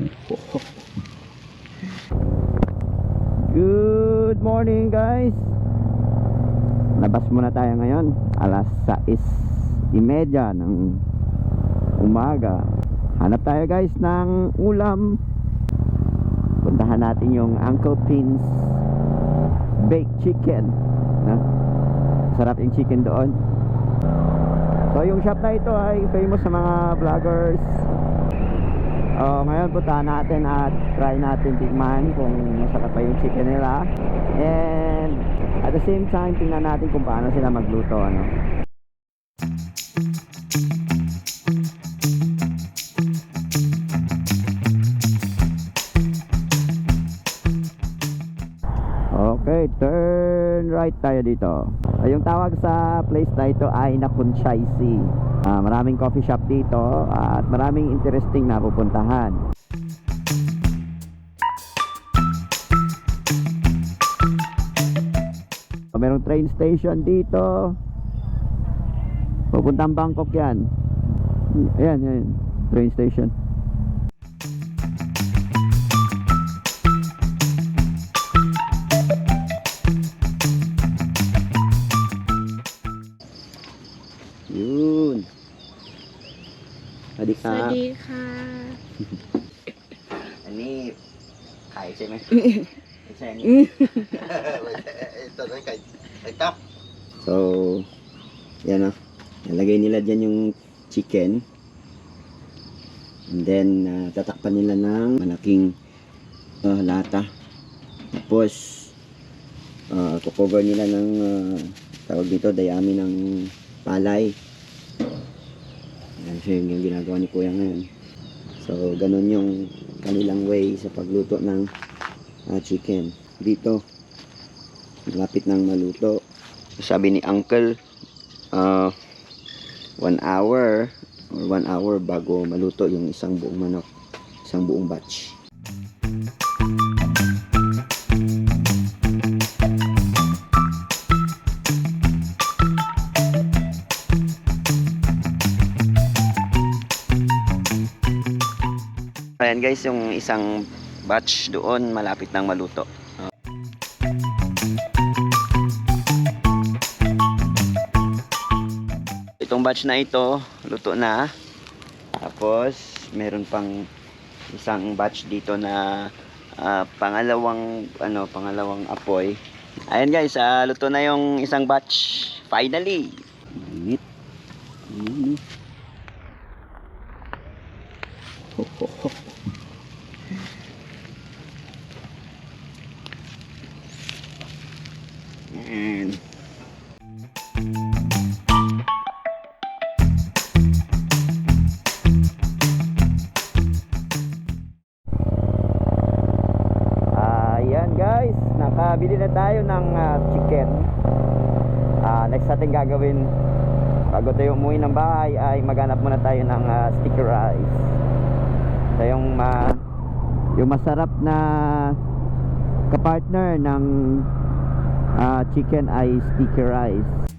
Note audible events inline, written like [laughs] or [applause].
Good morning guys. Labas muna tayo ngayon. Alas 6.30 ng umaga. Hanap tayo guys ng ulam. Puntahan natin yung Uncle Pin's Baked Chicken na? Sarap yung chicken doon. So yung shop na ito ay famous sa mga vloggers. Oh, ngayon puntahan natin at try natin tikman kung masarap pa yung chicken nila. And at the same time, tingnan natin kung paano sila magluto. Ano. Turn right tayo dito. Yung tawag sa place na ito ay Nakunchaisi. Ah, maraming coffee shop dito at maraming interesting na pupuntahan. Merong train station dito. Pupuntang Bangkok yan. Ayan, yan. Train station. Sadi สวัสดีค่ะ อันนี้ไข่ใช่ไหม ไม่ใช่อันนี้ [laughs] [laughs] Ito na kay kay tap. So, yan o. Nalagay nila dyan yung chicken. And then, ah, tatakpan nila ng malaking ah, lata. Tapos, uh, kukover nila ng ah, tawag dito, dayami ng palay. So yun yung ginagawa ni Kuya ngayon. So, ganun yung kanilang way sa pagluto ng ah, chicken. Dito, malapit ng maluto. Sabi ni Uncle, uh, one hour or one hour bago maluto yung isang buong manok, isang buong batch. Ayan guys, yung isang batch doon malapit ng maluto. Itong batch na ito, luto na. Tapos, meron pang isang batch dito na ah, pangalawang ano, pangalawang apoy. Ayan guys, ah, luto na yung isang batch. Finally. Init. Ayan. Ayan guys, nakabili na tayo ng ah, chicken. Ah, next natin gagawin bago tayo umuwi ng bahay ay maghanap muna tayo ng ah, sticky rice. So yung ma yung masarap na kapartner ng ah, chicken ay sticky rice.